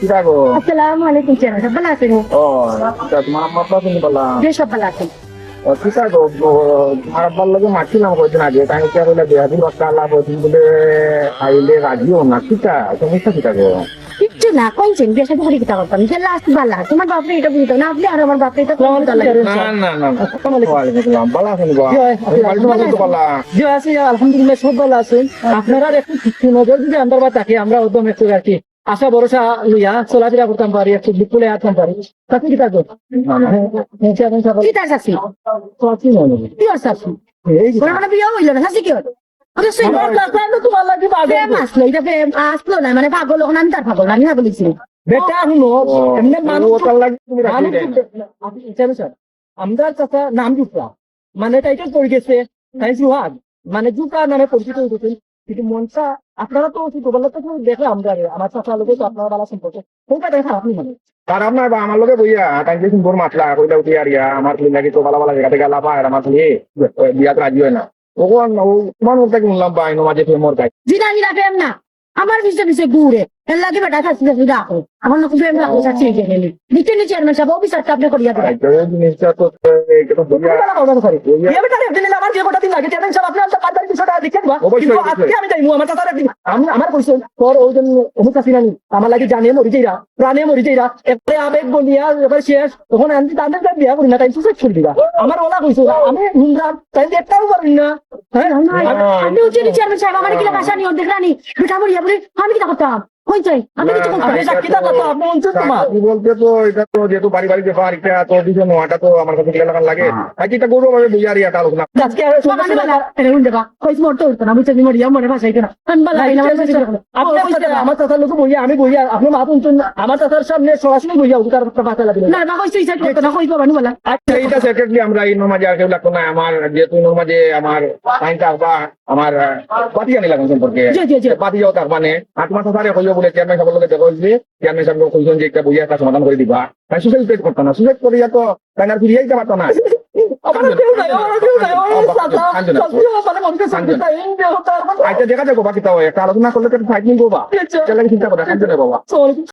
কিরা গো আসসালামু আলাইকুম চেয়ারম্যান সাহেব ভালো আছেন? ও তা তোমার আম্মা আব্বা তুমি বলা? যে সব ভালো আছেন। ও কিরা গো ও, তোমার আব্বার লগে মারছিলাম কয়েকদিন আগে তাই কিয়া কইলা বিহাদি বাচ্চা আল্লাহ বলছিল বলে আইলে রাজিও না কিটা সমস্যা কিটা গো কিচ্ছু না কইছেন বিয়ে সাথে হরি কথা করতাম। যে লাস্ট বালা তোমার বাপরে এটা বুঝতো না আপনি আর আমার বাপরে এটা বলতে না না না বালা আছেন গো? পাল্টু মাঝে তো বলা। জি আছে আলহামদুলিল্লাহ সব ভালো আছেন। আপনারা একটু নজর আমরা বা তাকে আমরা একদম একটু আর কি আশা ভরসা লইয়া চলাফেরা করতাম পারি একটু বিপুলে আসতাম পারি। তাতে কি থাকব? কি তার শাশি কি আর শাশি মানে বিয়ে হইল না শাশি কি হলো ওটা সেই তোমার লাগে প্রেম আসলো এটা প্রেম আসলো না মানে পাগল আমি তার পাগল আমি পাগল বেটা শুনো এমনি মানুষ আমরা চাচা নাম জুপরা মানে টাইটেল পড়ে গেছে তাই সুহাগ মানে জুপরা নামে পরিচিত হয়েছেন কিন্তু মনটা আপনারা তো ছোটবেলা থেকে দেখে আমরা আমার চাচা লোক তো আপনারা ভালো সম্পর্ক। কোনটা দেখা আপনি মানে? আর আপনার বা আমার লগে বইয়া সুন্দর মাতলা কইলা উঠি আর আমার তুমি লাগি তো জায়গা থেকে লাভা আর আমার তুমি বিয়াত রাজি হয় না। ওখন ও তোমার মুখটা কি শুনলাম বা আইনো মাঝে গাই জিনা জিনা প্রেম না। আমার পিছে পিছে ঘুরে এর লাগে বেটা শাশি শাশি রাখো আমার লোক প্রেম রাখো শাশি কে গেলি দিতে নি। চেয়ারম্যান সাহেব অফিসারটা আপনি করিয়া দেবেন। জিনিসটা তো এটা তো কথা বিয়ে বেটা রে আমার যে কটা দিন লাগে তেমন সব আপনি আপনার দেখে দিবা কিন্তু আজকে আমি যাইমু আমার চাচার আমার কইছো তোর ওই জন অমুক আসিনানি আমার লাগে জানিয়ে মরি যাইরা প্রাণে মরি যাইরা এবারে আবেগ বলিয়া এবার শেষ। তখন আমি তাদের বিয়া করি না তাই সুসাইড করে দিবা। আমার ওলা কইছো আমি হুমরাম তাই একটাও পারি না। হ্যাঁ? আমি উচিত চেয়ারম্যান সাহেব আমার কিলা ভাষা নিয়ে দেখরানি বেটা বলিয়া বলে আমি কি করতাম? কই চাই আমি কিছু করতাম আপনি সাক্ষীটা কত আপনি অঞ্চল তোমার। বলতে তো এটা তো যেহেতু বাড়ি বাড়ি ব্যাপার এটা তো দিছে নোয়াটা তো আমার কাছে গেলে লাগান লাগে। আজকে এটা গরু ভাবে বইয়া আর ইয়াটা লোক না আজকে সমাজে বালা এটা উন্ডে বা কইস মরতে হইতো না বুঝতে মরিয়া মরে ভাষা এটা আমি বালা আইলাম আপনার সাথে আমার চাচার লোক বইয়া আমি বইয়া আপনি মা শুনছেন আমার চাচার সামনে সরাসরি বইয়া তার পাতা লাগিল। না বা কইস ইচ্ছা করতো না কইস বাবা বলা আচ্ছা সেক্রেটারি আমরা এই নমাজে আর কেউ লাগতো না। আমার যেহেতু নমাজে আমার আইনটা বা আমার পাতি জানি লাগুন সম্পর্কে। জি জি জি। পাতি যাও তার মানে আত্মা সাথে কইব বলে চেয়ারম্যান সাহেবের লগে দেখা হয়েছে চেয়ারম্যান সাহেব কইছেন যে একটা বইয়া একটা সমাধান করে দিবা। তাই সুসাইড করতো না। সুসাইড করিয়া তো ফিরিয়ে পারতো না। মানে হতো আচ্ছা দেখা যাব বাকি তাও একটা আলোচনা করলে তো ফাইট চিন্তা করে বাবা।